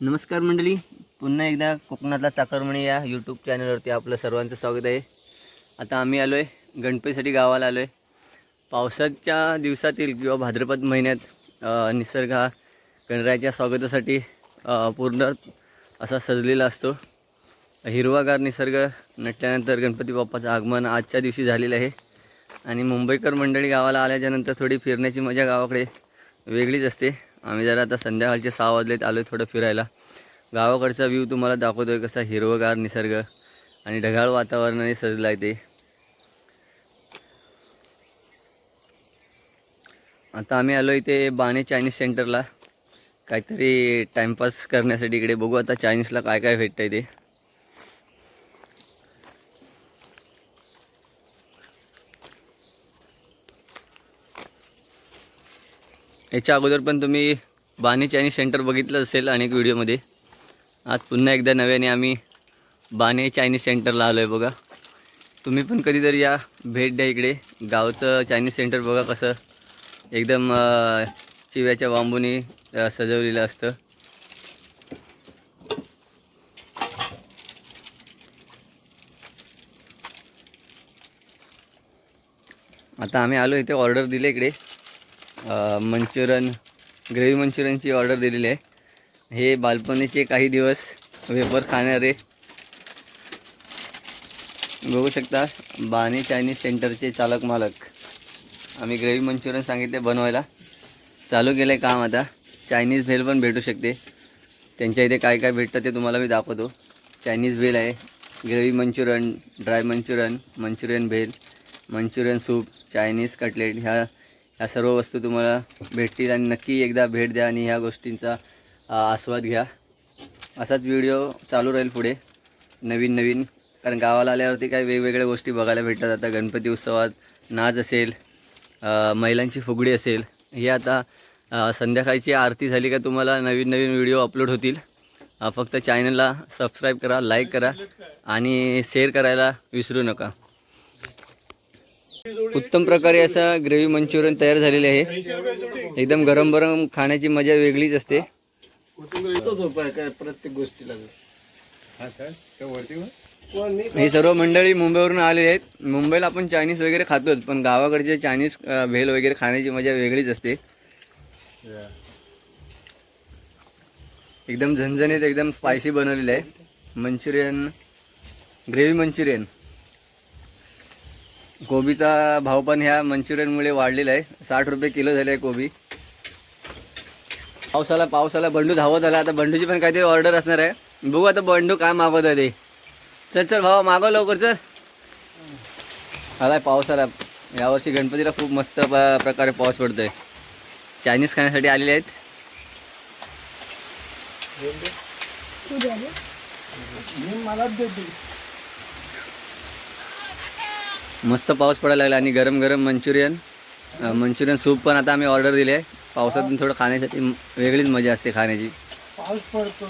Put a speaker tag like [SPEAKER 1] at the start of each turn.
[SPEAKER 1] नमस्कार मंडळी पुन्हा एकदा कोकणातला चाकरमणी या यूट्यूब चॅनलवरती आपलं सर्वांचं स्वागत आहे. आता आम्ही आलो आहे गणपतीसाठी गावाला आलो आहे पावसाच्या दिवसातील किंवा भाद्रपद महिन्यात निसर्ग हा गणरायाच्या स्वागतासाठी पूर्ण असा सजलेला असतो. हिरवागार निसर्ग नटल्यानंतर गणपती बाप्पाचं आगमन आजच्या दिवशी झालेलं आहे. आणि मुंबईकर मंडळी गावाला आल्याच्यानंतर थोडी फिरण्याची मजा गावाकडे वेगळीच असते. आम्ही जरा आता संध्याकाळचे सहा वाजलेत आलो थोडं फिरायला. गावाकडचा व्ह्यू तुम्हाला दाखवतो आहे कसा हिरवगार निसर्ग आणि ढगाळ वातावरणाने सजला आहे ते. आता आम्ही आलो इथे बाणे चायनीज सेंटरला काहीतरी टाईमपास करण्यासाठी इकडे बघू आता चायनीजला काय काय भेटतं आहे ते. याच्या अगोदर पण तुम्ही बाणी चायनीज सेंटर बघितलं असेल अनेक व्हिडिओमध्ये. आज पुन्हा एकदा नव्याने आम्ही बाणे चायनीज सेंटरला आलो आहे बघा. तुम्ही पण कधीतरी या भेट द्या इकडे. गावचं चायनीज सेंटर बघा कसं एकदम चिव्याच्या बांबूनी सजवलेलं असतं. आता आम्ही आलो इथे ऑर्डर दिले इकडे. मंचुरन ग्रेव्ही मंचुरियनची ऑर्डर दिलेली आहे. हे बालपणीचे काही दिवस वेपर खाणारे बघू शकता बाणी चायनीज सेंटरचे चालक मालक. आम्ही ग्रेव्ही मंचुरियन सांगितले बनवायला. चालू केलं आहे काम आता. चायनीज भेल पण भेटू शकते. त्यांच्या इथे काय काय भेटतं ते तुम्हाला मी दाखवतो. चायनीज भेल आहे gravy Manchurian dry Manchurian Manchurian bhel Manchurian soup Chinese cutlet ह्या ह्या सर्व वस्तू तुम्हाला भेटतील आणि नक्की एकदा भेट द्या आणि ह्या गोष्टींचा आस्वाद घ्या. असाच व्हिडिओ चालू राहील पुढे नवीन नवीन. कारण गावाला आल्यावरती काही वेगवेगळ्या गोष्टी बघायला भेटतात. आता गणपती उत्सवात नाच असेल महिलांची फुगडी असेल हे आता संध्याकाळची आरती झाली का तुम्हाला नवीन नवीन व्हिडिओ अपलोड होतील. फक्त चॅनलला सबस्क्राईब करा लाईक करा आणि शेअर करायला विसरू नका. उत्तम प्रकारे असं ग्रेव्ही मंचुरियन तयार झालेले आहे. एकदम गरम गरम खाण्याची मजा वेगळीच असते.
[SPEAKER 2] प्रत्येक गोष्टीला
[SPEAKER 1] हे सर्व मंडळी मुंबईवरून आलेले आहेत. मुंबईला आपण चायनीज वगैरे खातोच पण गावाकडचे चायनीज भेल वगैरे खाण्याची मजा वेगळीच असते. एकदम झणझणीत एकदम स्पायसी बनवलेलं आहे. Manchurian gravy manchurian. कोबीचा भाव पण ह्या मंचुरियनमुळे वाढलेला आहे. साठ रुपये किलो झाले आहे कोबी. पावसाला पावसाला बंडू धावत आला. आता बंडूची पण काहीतरी ऑर्डर असणार आहे. बघू आता बंडू काय मागवत आहे ते. चल चल भावा मागव लवकर चल. आला यावर्षी गणपतीला खूप मस्त प- प्रकारे पाऊस पडतोय. चायनीज खाण्यासाठी आलेले आहेत.
[SPEAKER 2] मी मलाच देते.
[SPEAKER 1] मस्त पाऊस पडायला लागला आणि गरम गरम मंचुरियन मंचुरियन सूप पण आता आम्ही ऑर्डर दिले आहे. पावसातून थोडं खाण्यासाठी वेगळीच मजा असते खाण्याची.
[SPEAKER 2] पाऊस पडतो